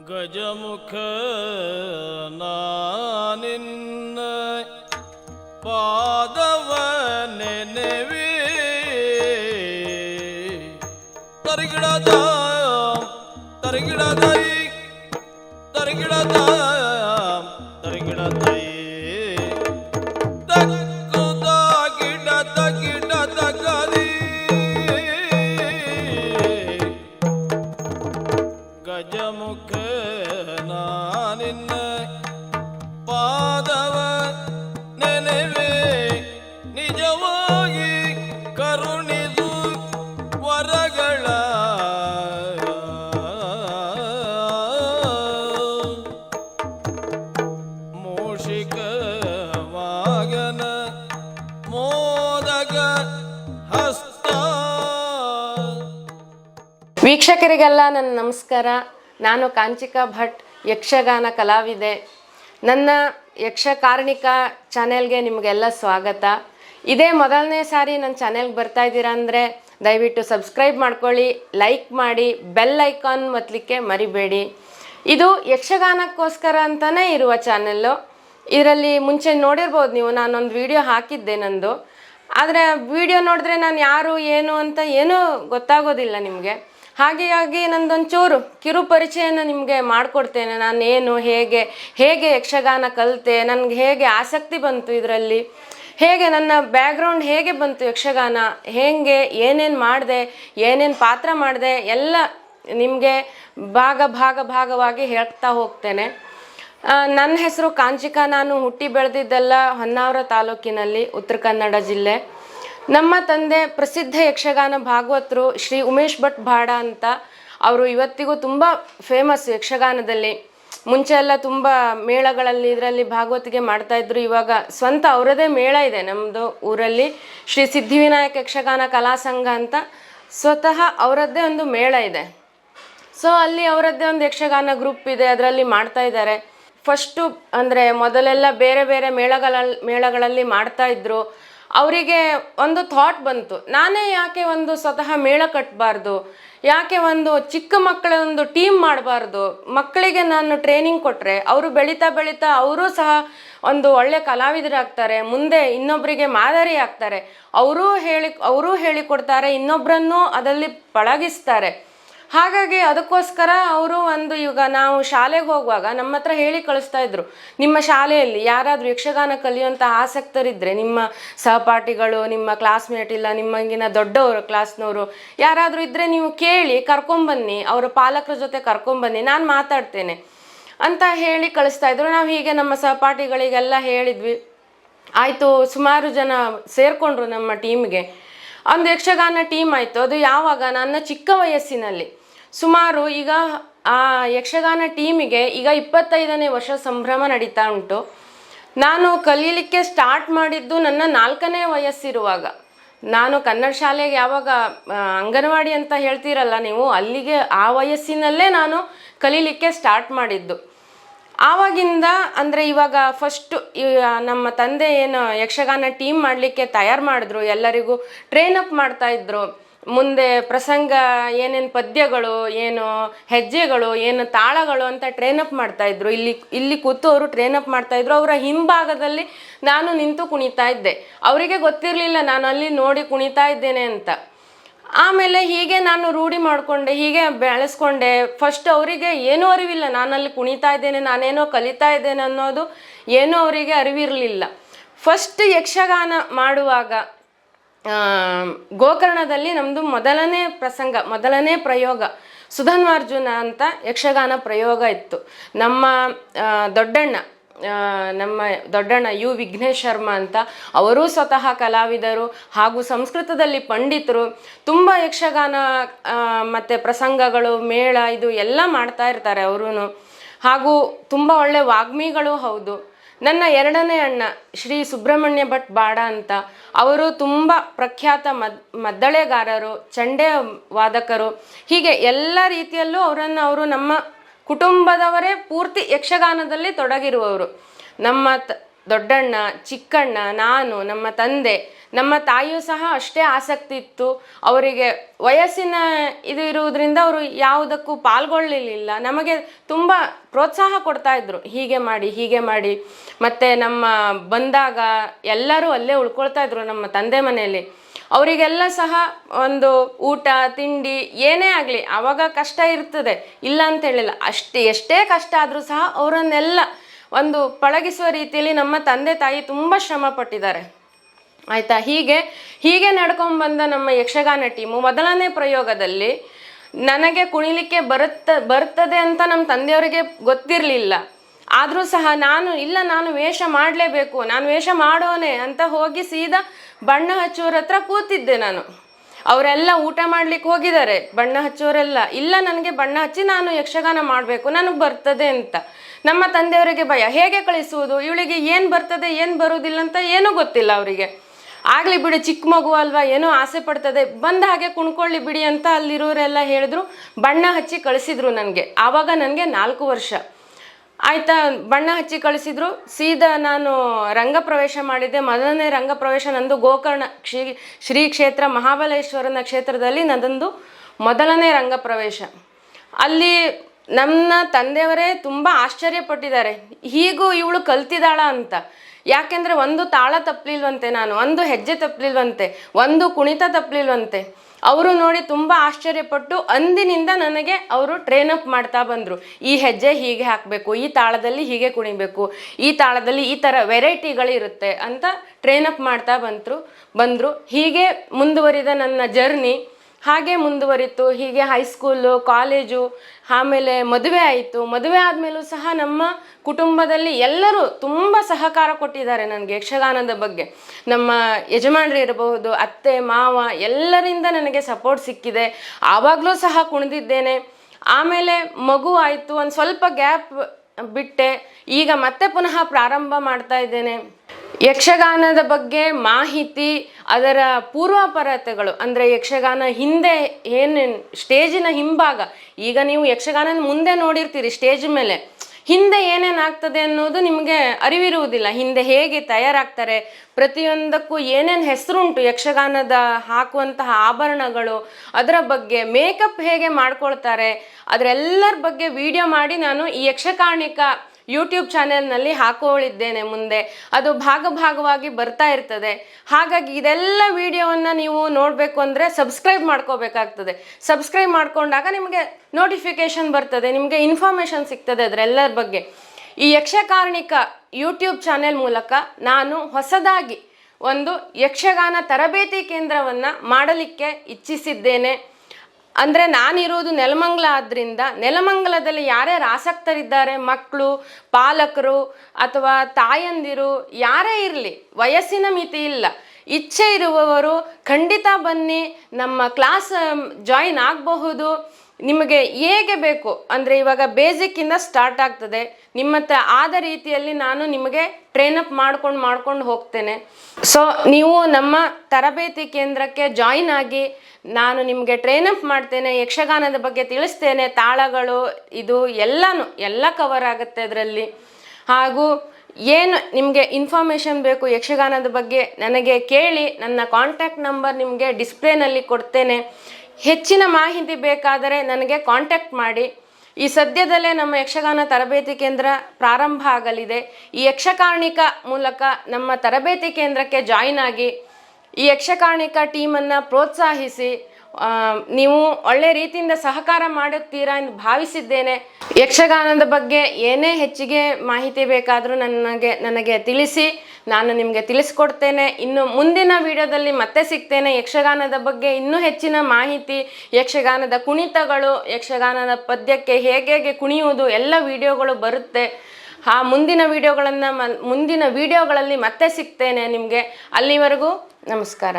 ਗਜਮੁਖ ਨਾਨਿਨ ਪਾਦਵ ਨਨਵੀ ਤਰਗੜਾ ਦਾ ਤਰਗੜਾ ਦਾਈ ਤਰਗੜਾ ਦਾ ವೀಕ್ಷಕರಿಗೆಲ್ಲ ನನ್ನ ನಮಸ್ಕಾರ. ನಾನು ಕಾಂಚಿಕಾ ಭಟ್, ಯಕ್ಷಗಾನ ಕಲಾವಿದೆ. ನನ್ನ ಯಕ್ಷಕಾರ್ಣಿಕ ಚಾನೆಲ್ಗೆ ನಿಮಗೆಲ್ಲ ಸ್ವಾಗತ. ಇದೇ ಮೊದಲನೇ ಸಾರಿ ನನ್ನ ಚಾನೆಲ್ಗೆ ಬರ್ತಾ ಇದ್ದೀರಾ ಅಂದರೆ ದಯವಿಟ್ಟು ಸಬ್ಸ್ಕ್ರೈಬ್ ಮಾಡ್ಕೊಳ್ಳಿ, ಲೈಕ್ ಮಾಡಿ, ಬೆಲ್ ಐಕಾನ್ ಮತ್ತಲಿಕ್ಕೆ ಮರಿಬೇಡಿ. ಇದು ಯಕ್ಷಗಾನಕ್ಕೋಸ್ಕರ ಅಂತಲೇ ಇರುವ ಚಾನೆಲ್ಲು. ಇದರಲ್ಲಿ ಮುಂಚೆ ನೋಡಿರ್ಬೋದು ನೀವು, ನಾನೊಂದು ವಿಡಿಯೋ ಹಾಕಿದ್ದೆ ನಂದು. ಆದರೆ ವಿಡಿಯೋ ನೋಡಿದ್ರೆ ನಾನು ಯಾರು, ಏನು ಅಂತ ಏನೂ ಗೊತ್ತಾಗೋದಿಲ್ಲ ನಿಮಗೆ. ಹಾಗೆಯಾಗಿ ನಂದೊಂಚೂರು ಕಿರು ಪರಿಚಯನ ನಿಮಗೆ ಮಾಡಿಕೊಡ್ತೇನೆ. ನಾನು ಏನು ಹೇಗೆ ಹೇಗೆ ಯಕ್ಷಗಾನ ಕಲಿತೆ, ನನಗೆ ಹೇಗೆ ಆಸಕ್ತಿ ಬಂತು ಇದರಲ್ಲಿ, ಹೇಗೆ ನನ್ನ ಬ್ಯಾಕ್ಗ್ರೌಂಡ್ ಹೇಗೆ ಬಂತು ಯಕ್ಷಗಾನ, ಹೇಗೆ ಏನೇನು ಮಾಡಿದೆ, ಏನೇನು ಪಾತ್ರ ಮಾಡಿದೆ, ಎಲ್ಲ ನಿಮಗೆ ಭಾಗ ಭಾಗ, ಭಾಗವಾಗಿ ಹೇಳ್ತಾ ಹೋಗ್ತೇನೆ. ನನ್ನ ಹೆಸರು ಕಾಂಚಿಕಾ. ನಾನು ಹುಟ್ಟಿ ಬೆಳೆದಿದ್ದೆಲ್ಲ ಹೊನ್ನಾವರ ತಾಲೂಕಿನಲ್ಲಿ ಉತ್ತರ ಕನ್ನಡ ಜಿಲ್ಲೆ. ನಮ್ಮ ತಂದೆ ಪ್ರಸಿದ್ಧ ಯಕ್ಷಗಾನ ಭಾಗವತರು ಶ್ರೀ ಉಮೇಶ್ ಭಟ್ ಭಾಡ ಅಂತ ಅವರು ಇವತ್ತಿಗೂ ತುಂಬ ಫೇಮಸ್ ಯಕ್ಷಗಾನದಲ್ಲಿ. ಮುಂಚೆ ಎಲ್ಲ ತುಂಬ ಮೇಳಗಳಲ್ಲಿ ಇದರಲ್ಲಿ ಭಾಗವತಿಗೆ ಮಾಡ್ತಾ ಇದ್ರು, ಇವಾಗ ಸ್ವಂತ ಅವರದೇ ಮೇಳ ಇದೆ ನಮ್ಮದು ಊರಲ್ಲಿ. ಶ್ರೀ ಸಿದ್ಧಿವಿನಾಯಕ ಯಕ್ಷಗಾನ ಕಲಾ ಸಂಘ ಅಂತ ಸ್ವತಃ ಅವರದ್ದೇ ಒಂದು ಮೇಳ ಇದೆ. ಸೊ ಅಲ್ಲಿ ಅವರದ್ದೇ ಒಂದು ಯಕ್ಷಗಾನ ಗ್ರೂಪ್ ಇದೆ, ಅದರಲ್ಲಿ ಮಾಡ್ತಾ ಇದ್ದಾರೆ. ಫಸ್ಟು ಅಂದರೆ ಮೊದಲೆಲ್ಲ ಬೇರೆ ಬೇರೆ ಮೇಳಗಳಲ್ಲಿ ಮೇಳಗಳಲ್ಲಿ ಮಾಡ್ತಾ ಇದ್ರು. ಅವರಿಗೆ ಒಂದು ಥಾಟ್ ಬಂತು. ನಾನೇ ಯಾಕೆ ಒಂದು ಸ್ವತಃ ಮೇಳ ಕಟ್ಟಬಾರ್ದು ಯಾಕೆ ಒಂದು ಚಿಕ್ಕ ಮಕ್ಕಳ ಒಂದು ಟೀಮ್ ಮಾಡಬಾರ್ದು? ಮಕ್ಕಳಿಗೆ ನಾನು ಟ್ರೈನಿಂಗ್ ಕೊಟ್ಟರೆ ಅವರು ಬೆಳೀತಾ ಬೆಳೀತಾ ಅವರೂ ಸಹ ಒಂದು ಒಳ್ಳೆ ಕಲಾವಿದರಾಗ್ತಾರೆ, ಮುಂದೆ ಇನ್ನೊಬ್ಬರಿಗೆ ಮಾದರಿ ಆಗ್ತಾರೆ. ಅವರೂ ಹೇಳಿ, ಅವರೂ ಹೇಳಿಕೊಡ್ತಾರೆ ಇನ್ನೊಬ್ಬರನ್ನು ಅದರಲ್ಲಿ ಪಳಗಿಸ್ತಾರೆ. ಹಾಗಾಗಿ ಅದಕ್ಕೋಸ್ಕರ ಅವರು ಒಂದು ಈಗ ನಾವು ಶಾಲೆಗೆ ಹೋಗುವಾಗ ನಮ್ಮ ಹತ್ರ ಹೇಳಿ ಕಳಿಸ್ತಾ ಇದ್ರು. ನಿಮ್ಮ ಶಾಲೆಯಲ್ಲಿ ಯಾರಾದರೂ ಯಕ್ಷಗಾನ ಕಲಿಯುವಂಥ ಆಸಕ್ತರಿದ್ದರೆ ನಿಮ್ಮ ಸಹಪಾಠಿಗಳು, ನಿಮ್ಮ ಕ್ಲಾಸ್ಮೇಟ್ ಇಲ್ಲ ನಿಮ್ಮಂಗಿನ ದೊಡ್ಡವರು ಕ್ಲಾಸ್ನವರು ಯಾರಾದರೂ ಇದ್ದರೆ ನೀವು ಕೇಳಿ, ಕರ್ಕೊಂಬನ್ನಿ, ಅವರ ಪಾಲಕರ ಜೊತೆ ಕರ್ಕೊಂಬನ್ನಿ, ನಾನು ಮಾತಾಡ್ತೇನೆ ಅಂತ ಹೇಳಿ ಕಳಿಸ್ತಾ ಇದ್ರು. ನಾವು ಹೀಗೆ ನಮ್ಮ ಸಹಪಾಠಿಗಳಿಗೆಲ್ಲ ಹೇಳಿದ್ವಿ. ಆಯಿತು, ಸುಮಾರು ಜನ ಸೇರಿಕೊಂಡ್ರು ನಮ್ಮ ಟೀಮ್ಗೆ ಒಂದು ಯಕ್ಷಗಾನ ಟೀಮ್ ಆಯಿತು. ಅದು ಯಾವಾಗ? ನನ್ನ ಚಿಕ್ಕ ವಯಸ್ಸಿನಲ್ಲಿ. ಸುಮಾರು ಈಗ ಆ ಯಕ್ಷಗಾನ ಟೀಮಿಗೆ ಈಗ ಇಪ್ಪತ್ತೈದನೇ ವರ್ಷ ಸಂಭ್ರಮ ನಡೀತಾ ಉಂಟು. ನಾನು ಕಲೀಲಿಕ್ಕೆ ಸ್ಟಾರ್ಟ್ ಮಾಡಿದ್ದು ನನ್ನ ನಾಲ್ಕನೇ ವಯಸ್ಸಿರುವಾಗ. ನಾನು ಕನ್ನಡ ಶಾಲೆಗೆ ಯಾವಾಗ ಅಂಗನವಾಡಿ ಅಂತ ಹೇಳ್ತೀರಲ್ಲ ನೀವು, ಅಲ್ಲಿಗೆ ಆ ವಯಸ್ಸಿನಲ್ಲೇ ನಾನು ಕಲೀಲಿಕ್ಕೆ ಸ್ಟಾರ್ಟ್ ಮಾಡಿದ್ದು. ಆವಾಗಿಂದ ಅಂದರೆ ಇವಾಗ ಫಸ್ಟ್ ನಮ್ಮ ತಂದೆ ಏನು ಯಕ್ಷಗಾನ ಟೀಮ್ ಮಾಡಲಿಕ್ಕೆ ತಯಾರು ಮಾಡಿದ್ರು, ಎಲ್ಲರಿಗೂ ಟ್ರೈನ್ ಅಪ್ ಮಾಡ್ತಾ ಇದ್ರು. ಮುಂದೆ ಪ್ರಸಂಗ, ಏನೇನು ಪದ್ಯಗಳು, ಏನು ಹೆಜ್ಜೆಗಳು, ಏನು ತಾಳಗಳು ಅಂತ ಟ್ರೈನ್ ಅಪ್ ಮಾಡ್ತಾ ಇದ್ರು. ಇಲ್ಲಿ ಇಲ್ಲಿ ಕೂತು ಅವರು ಟ್ರೈನ್ ಅಪ್ ಮಾಡ್ತಾ ಇದ್ರು. ಅವರ ಹಿಂಭಾಗದಲ್ಲಿ ನಾನು ನಿಂತು ಕುಣಿತಾ ಇದ್ದೆ. ಅವರಿಗೆ ಗೊತ್ತಿರಲಿಲ್ಲ, ನಾನು ಅಲ್ಲಿ ನೋಡಿ ಕುಣಿತಾ ಇದ್ದೇನೆ ಅಂತ. ಆಮೇಲೆ ಹೀಗೆ ನಾನು ರೂಢಿ ಮಾಡಿಕೊಂಡೆ, ಹೀಗೆ ಬೆಳೆಸ್ಕೊಂಡೆ. ಫಸ್ಟ್ ಅವರಿಗೆ ಏನೂ ಅರಿವಿಲ್ಲ. ನಾನಲ್ಲಿ ಕುಣಿತಾ ಇದ್ದೇನೆ, ನಾನೇನೋ ಕಲಿತಾ ಇದ್ದೇನೆ ಅನ್ನೋದು ಏನೂ ಅವರಿಗೆ ಅರಿವಿರಲಿಲ್ಲ. ಫಸ್ಟ್ ಯಕ್ಷಗಾನ ಮಾಡುವಾಗ ಗೋಕರ್ಣದಲ್ಲಿ ನಮ್ಮದು ಮೊದಲನೇ ಪ್ರಸಂಗ, ಮೊದಲನೇ ಪ್ರಯೋಗ, ಸುಧನ್ವಾರ್ಜುನ ಅಂತ ಯಕ್ಷಗಾನ ಪ್ರಯೋಗ ಇತ್ತು. ನಮ್ಮ ದೊಡ್ಡಣ್ಣ ನಮ್ಮ ದೊಡ್ಡಣ್ಣ ಯು ವಿಘ್ನೇಶ್ ಶರ್ಮಾ ಅಂತ, ಅವರೂ ಸ್ವತಃ ಕಲಾವಿದರು ಹಾಗೂ ಸಂಸ್ಕೃತದಲ್ಲಿ ಪಂಡಿತರು. ತುಂಬ ಯಕ್ಷಗಾನ ಮತ್ತು ಪ್ರಸಂಗಗಳು, ಮೇಳ, ಇದು ಎಲ್ಲ ಮಾಡ್ತಾ ಇರ್ತಾರೆ ಅವರೂ ಹಾಗೂ ತುಂಬ ಒಳ್ಳೆ ವಾಗ್ಮಿಗಳು ಹೌದು. ನನ್ನ ಎರಡನೇ ಅಣ್ಣ, ಶ್ರೀ ಸುಬ್ರಹ್ಮಣ್ಯ ಭಟ್ ಬಾಡ ಅಂತ, ಅವರು ತುಂಬ ಪ್ರಖ್ಯಾತ ಮದ್, ಮದ್ದಳೆಗಾರರು, ಚಂಡೆ ವಾದಕರು. ಹೀಗೆ ಎಲ್ಲ ರೀತಿಯಲ್ಲೂ ಅವರನ್ನು ಅವರು ನಮ್ಮ ಕುಟುಂಬದವರೇ ಪೂರ್ತಿ ಯಕ್ಷಗಾನದಲ್ಲಿ ತೊಡಗಿರುವವರು. ನಮ್ಮ ದೊಡ್ಡಣ್ಣ ಚಿಕ್ಕಣ್ಣ ನಾನು ನಮ್ಮ ತಂದೆ ನಮ್ಮ ತಾಯಿಯೂ ಸಹ ಅಷ್ಟೇ ಆಸಕ್ತಿ ಇತ್ತು. ಅವರಿಗೆ ವಯಸ್ಸಿನ ಇದು ಇರುವುದರಿಂದ ಅವರು ಯಾವುದಕ್ಕೂ ಪಾಲ್ಗೊಳ್ಳಲಿಲ್ಲ. ನಮಗೆ ತುಂಬ ಪ್ರೋತ್ಸಾಹ ಕೊಡ್ತಾ ಇದ್ರು. ಹೀಗೆ ಮಾಡಿ ಹೀಗೆ ಮಾಡಿ. ಮತ್ತೆ ನಮ್ಮ ಬಂದಾಗ ಎಲ್ಲರೂ ಅಲ್ಲೇ ಉಳ್ಕೊಳ್ತಾ ಇದ್ರು ನಮ್ಮ ತಂದೆ ಮನೆಯಲ್ಲಿ. ಅವರಿಗೆಲ್ಲ ಸಹ ಒಂದು ಊಟ, ತಿಂಡಿ ಏನೇ ಆಗಲಿ ಆವಾಗ ಕಷ್ಟ ಇರ್ತದೆ. ಇಲ್ಲ ಅಂತ ಹೇಳಿಲ್ಲ. ಅಷ್ಟೇ, ಎಷ್ಟೇ ಕಷ್ಟ ಆದರೂ ಸಹ ಅವರನ್ನೆಲ್ಲ ಒಂದು ಪಳಗಿಸುವ ರೀತಿಯಲ್ಲಿ ನಮ್ಮ ತಂದೆ ತಾಯಿ ತುಂಬ ಶ್ರಮ ಪಟ್ಟಿದ್ದಾರೆ ಆಯ್ತಾ? ಹೀಗೆ ಹೀಗೆ ನಡ್ಕೊಂಡ್ ಬಂದ ನಮ್ಮ ಯಕ್ಷಗಾನ ಟೀಮು ಮೊದಲನೇ ಪ್ರಯೋಗದಲ್ಲಿ ನನಗೆ ಕುಣಿಲಿಕ್ಕೆ ಬರುತ್ತ ಬರ್ತದೆ ಅಂತ ನಮ್ಮ ತಂದೆಯವರಿಗೆ ಗೊತ್ತಿರಲಿಲ್ಲ. ಆದರೂ ಸಹ ನಾನು, ಇಲ್ಲ, ನಾನು ವೇಷ ಮಾಡಲೇಬೇಕು, ನಾನು ವೇಷ ಮಾಡೋನೆ ಅಂತ ಹೋಗಿ ಸೀದಾ ಬಣ್ಣ ಹಚ್ಚೋರ ಹತ್ರ ಕೂತಿದ್ದೆ ನಾನು. ಅವರೆಲ್ಲ ಊಟ ಮಾಡ್ಲಿಕ್ಕೆ ಹೋಗಿದ್ದಾರೆ. ಬಣ್ಣ ಹಚ್ಚೋರೆಲ್ಲ ಇಲ್ಲ, ನನಗೆ ಬಣ್ಣ ಹಚ್ಚಿ ನಾನು ಯಕ್ಷಗಾನ ಮಾಡಬೇಕು, ನನಗೆ ಬರ್ತದೆ ಅಂತ. ನಮ್ಮ ತಂದೆಯವರಿಗೆ ಭಯ. ಹೇಗೆ ಕಳಿಸುವುದು? ಇವಳಿಗೆ ಏನು ಬರ್ತದೆ, ಏನು ಬರುವುದಿಲ್ಲ ಅಂತ ಏನೂ ಗೊತ್ತಿಲ್ಲ ಅವರಿಗೆ. ಆಗ್ಲಿ ಬಿಡು, ಚಿಕ್ಕ ಮಗು ಅಲ್ವಾ, ಏನೋ ಆಸೆ ಪಡ್ತದೆ. ಬಂದ ಹಾಗೆ ಕುಣ್ಕೊಳ್ಳಿ ಬಿಡಿ ಅಂತ ಅಲ್ಲಿರೋರೆಲ್ಲ ಹೇಳಿದ್ರು. ಬಣ್ಣ ಹಚ್ಚಿ ಕಳಿಸಿದ್ರು ನನಗೆ. ಆವಾಗ ನನಗೆ ನಾಲ್ಕು ವರ್ಷ. ಆಯ್ತಾ, ಬಣ್ಣ ಹಚ್ಚಿ ಕಳಿಸಿದ್ರು. ಸೀದಾ ನಾನು ರಂಗ ಪ್ರವೇಶ ಮಾಡಿದ್ದೆ. ಮೊದಲನೇ ರಂಗ ಪ್ರವೇಶ ನಂದು ಗೋಕರ್ಣ ಶ್ರೀ ಶ್ರೀ ಕ್ಷೇತ್ರ, ಮಹಾಬಲೇಶ್ವರನ ಕ್ಷೇತ್ರದಲ್ಲಿ ನಂದೊಂದು ಮೊದಲನೇ ರಂಗ ಪ್ರವೇಶ. ಅಲ್ಲಿ ನನ್ನ ತಂದೆಯವರೇ ತುಂಬ ಆಶ್ಚರ್ಯಪಟ್ಟಿದ್ದಾರೆ. ಹೀಗೂ ಇವಳು ಕಲ್ತಿದ್ದಾಳ ಅಂತ. ಯಾಕೆಂದ್ರೆ ಒಂದು ತಾಳ ತಪ್ಪಲಿಲ್ವಂತೆ ನಾನು, ಒಂದು ಹೆಜ್ಜೆ ತಪ್ಪಲಿಲ್ವಂತೆ ಒಂದು ಕುಣಿತ ತಪ್ಪಲಿಲ್ವಂತೆ ಅವರು ನೋಡಿ ತುಂಬ ಆಶ್ಚರ್ಯಪಟ್ಟು ಅಂದಿನಿಂದ ನನಗೆ ಅವರು ಟ್ರೈನ್ ಅಪ್ ಮಾಡ್ತಾ ಬಂದರು. ಈ ಹೆಜ್ಜೆ ಹೀಗೆ ಹಾಕಬೇಕು, ಈ ತಾಳದಲ್ಲಿ ಹೀಗೆ ಕುಣಿಬೇಕು, ಈ ತಾಳದಲ್ಲಿ ಈ ಥರ ವೆರೈಟಿಗಳಿರುತ್ತೆ ಅಂತ ಟ್ರೈನ್ ಅಪ್ ಮಾಡ್ತಾ ಬಂತರು, ಬಂದರು. ಹೀಗೆ ಮುಂದುವರಿದ ನನ್ನ ಜರ್ನಿ ಹಾಗೆ ಮುಂದುವರಿತು. ಹೀಗೆ ಹೈಸ್ಕೂಲು ಕಾಲೇಜು ಆಮೇಲೆ ಮದುವೆ ಆಯಿತು. ಮದುವೆ ಆದಮೇಲೂ ಸಹ ನಮ್ಮ ಕುಟುಂಬದಲ್ಲಿ ಎಲ್ಲರೂ ತುಂಬ ಸಹಕಾರ ಕೊಟ್ಟಿದ್ದಾರೆ ನನಗೆ ಯಕ್ಷಗಾನದ ಬಗ್ಗೆ. ನಮ್ಮ ಯಜಮಾನರು ಇರಬಹುದು, ಅತ್ತೆ, ಮಾವ ಎಲ್ಲರಿಂದ ನನಗೆ ಸಪೋರ್ಟ್ ಸಿಕ್ಕಿದೆ. ಆವಾಗಲೂ ಸಹ ಕುಣಿದಿದ್ದೇನೆ. ಆಮೇಲೆ ಮಗು ಆಯಿತು, ಒಂದು ಸ್ವಲ್ಪ ಗ್ಯಾಪ್ ಬಿಟ್ಟೆ. ಈಗ ಮತ್ತೆ ಪುನಃ ಪ್ರಾರಂಭ ಮಾಡ್ತಾ ಇದ್ದೇನೆ. ಯಕ್ಷಗಾನದ ಬಗ್ಗೆ ಮಾಹಿತಿ ಅದರ ಪೂರ್ವಾಪರತೆಗಳು, ಅಂದರೆ ಯಕ್ಷಗಾನ ಹಿಂದೆ ಏನೇನು ಸ್ಟೇಜಿನ ಹಿಂಭಾಗ, ಈಗ ನೀವು ಯಕ್ಷಗಾನದ ಮುಂದೆ ನೋಡಿರ್ತೀರಿ ಸ್ಟೇಜ್ ಮೇಲೆ, ಹಿಂದೆ ಏನೇನು ಆಗ್ತದೆ ಅನ್ನೋದು ನಿಮಗೆ ಅರಿವಿರುವುದಿಲ್ಲ. ಹಿಂದೆ ಹೇಗೆ ತಯಾರಾಗ್ತಾರೆ, ಪ್ರತಿಯೊಂದಕ್ಕೂ ಏನೇನು ಹೆಸರುಂಟು, ಯಕ್ಷಗಾನದ ಹಾಕುವಂತಹ ಆಭರಣಗಳು, ಅದರ ಬಗ್ಗೆ ಮೇಕಪ್ ಹೇಗೆ ಮಾಡ್ಕೊಳ್ತಾರೆ, ಅದರೆಲ್ಲರ ಬಗ್ಗೆ ವಿಡಿಯೋ ಮಾಡಿ ನಾನು ಈ ಯಕ್ಷಗಾನಿಕ ಯೂಟ್ಯೂಬ್ ಚಾನೆಲ್ನಲ್ಲಿ ಹಾಕೊಳ್ಳಿದ್ದೇನೆ ಮುಂದೆ. ಅದು ಭಾಗ ಭಾಗವಾಗಿ ಬರ್ತಾ ಇರ್ತದೆ. ಹಾಗಾಗಿ ಇದೆಲ್ಲ ವಿಡಿಯೋವನ್ನು ನೀವು ನೋಡಬೇಕು ಅಂದರೆ ಸಬ್ಸ್ಕ್ರೈಬ್ ಮಾಡ್ಕೋಬೇಕಾಗ್ತದೆ. ಸಬ್ಸ್ಕ್ರೈಬ್ ಮಾಡ್ಕೊಂಡಾಗ ನಿಮಗೆ ನೋಟಿಫಿಕೇಶನ್ ಬರ್ತದೆ, ನಿಮಗೆ ಇನ್ಫಾರ್ಮೇಷನ್ ಸಿಗ್ತದೆ ಅದರೆಲ್ಲರ ಬಗ್ಗೆ. ಈ ಯಕ್ಷಕಾರ್ಣಿಕ ಯೂಟ್ಯೂಬ್ ಚಾನೆಲ್ ಮೂಲಕ ನಾನು ಹೊಸದಾಗಿ ಒಂದು ಯಕ್ಷಗಾನ ತರಬೇತಿ ಕೇಂದ್ರವನ್ನು ಮಾಡಲಿಕ್ಕೆ ಇಚ್ಛಿಸಿದ್ದೇನೆ. ಅಂದರೆ ನಾನಿರೋದು ನೆಲಮಂಗಲ ಆದ್ದರಿಂದ ನೆಲಮಂಗಲದಲ್ಲಿ ಯಾರ್ಯಾರು ಆಸಕ್ತರಿದ್ದಾರೆ? ಮಕ್ಕಳು ಪಾಲಕರು ಅಥವಾ ತಾಯಂದಿರು, ಯಾರೇ ಇರಲಿ, ವಯಸ್ಸಿನ ಮಿತಿ ಇಲ್ಲ. ಇಚ್ಛೆ ಇರುವವರು ಖಂಡಿತ ಬನ್ನಿ, ನಮ್ಮ ಕ್ಲಾಸ್ ಜಾಯಿನ್ ಆಗಬಹುದು. ನಿಮಗೆ ಹೇಗೆ ಬೇಕು? ಅಂದರೆ ಇವಾಗ ಬೇಸಿಕ್ಕಿಂದ ಸ್ಟಾರ್ಟ್ ಆಗ್ತದೆ. ನಿಮ್ಮ ಹತ್ರ ಆದ ರೀತಿಯಲ್ಲಿ ನಾನು ನಿಮಗೆ ಟ್ರೈನ್ ಅಪ್ ಮಾಡ್ಕೊಂಡು ಮಾಡ್ಕೊಂಡು ಹೋಗ್ತೇನೆ. ಸೊ ನೀವು ನಮ್ಮ ತರಬೇತಿ ಕೇಂದ್ರಕ್ಕೆ ಜಾಯಿನ್ ಆಗಿ ನಾನು ನಿಮಗೆ ಟ್ರೈನ್ ಅಪ್ ಮಾಡ್ತೇನೆ, ಯಕ್ಷಗಾನದ ಬಗ್ಗೆ ತಿಳಿಸ್ತೇನೆ, ತಾಳಗಳು, ಇದು ಎಲ್ಲನೂ, ಎಲ್ಲ ಕವರ್ ಆಗುತ್ತೆ ಅದರಲ್ಲಿ. ಹಾಗೂ ಏನು ನಿಮಗೆ ಇನ್ಫಾರ್ಮೇಷನ್ ಬೇಕು ಯಕ್ಷಗಾನದ ಬಗ್ಗೆ ನನಗೆ ಕೇಳಿ, ನನ್ನ ಕಾಂಟ್ಯಾಕ್ಟ್ ನಂಬರ್ ನಿಮಗೆ ಡಿಸ್ಪ್ಲೇನಲ್ಲಿ ಕೊಡ್ತೇನೆ. ಹೆಚ್ಚಿನ ಮಾಹಿತಿ ಬೇಕಾದರೆ ನನಗೆ ಕಾಂಟ್ಯಾಕ್ಟ್ ಮಾಡಿ. ಈ ಸದ್ಯದಲ್ಲೇ ನಮ್ಮ ಯಕ್ಷಗಾನ ತರಬೇತಿ ಕೇಂದ್ರ ಪ್ರಾರಂಭ ಆಗಲಿದೆ. ಈ ಯಕ್ಷಕಾರ್ಣಿಕ ಮೂಲಕ ನಮ್ಮ ತರಬೇತಿ ಕೇಂದ್ರಕ್ಕೆ ಜಾಯಿನ್ ಆಗಿ ಈ ಯಕ್ಷಕಾರ್ಣಿಕ ಟೀಮನ್ನು ಪ್ರೋತ್ಸಾಹಿಸಿ ನೀವು ಒಳ್ಳೆ ರೀತಿಯಿಂದ ಸಹಕಾರ ಮಾಡುತ್ತೀರಾ ಎಂದು ಭಾವಿಸಿದ್ದೇನೆ. ಯಕ್ಷಗಾನದ ಬಗ್ಗೆ ಏನೇ ಹೆಚ್ಚಿಗೆ ಮಾಹಿತಿ ಬೇಕಾದರೂ ನನಗೆ ನನಗೆ ತಿಳಿಸಿ, ನಾನು ನಿಮಗೆ ತಿಳಿಸ್ಕೊಡ್ತೇನೆ. ಇನ್ನು ಮುಂದಿನ ವಿಡಿಯೋದಲ್ಲಿ ಮತ್ತೆ ಸಿಗ್ತೇನೆ. ಯಕ್ಷಗಾನದ ಬಗ್ಗೆ ಇನ್ನೂ ಹೆಚ್ಚಿನ ಮಾಹಿತಿ, ಯಕ್ಷಗಾನದ ಕುಣಿತಗಳು, ಯಕ್ಷಗಾನದ ಪದ್ಯಕ್ಕೆ ಹೇಗೆ ಹೇಗೆ ಕುಣಿಯುವುದು ಎಲ್ಲ ವಿಡಿಯೋಗಳು ಬರುತ್ತೆ. ಆ ಮುಂದಿನ ವಿಡಿಯೋಗಳನ್ನು ಮುಂದಿನ ವಿಡಿಯೋಗಳಲ್ಲಿ ಮತ್ತೆ ಸಿಗ್ತೇನೆ ನಿಮಗೆ. ಅಲ್ಲಿವರೆಗೂ ನಮಸ್ಕಾರ.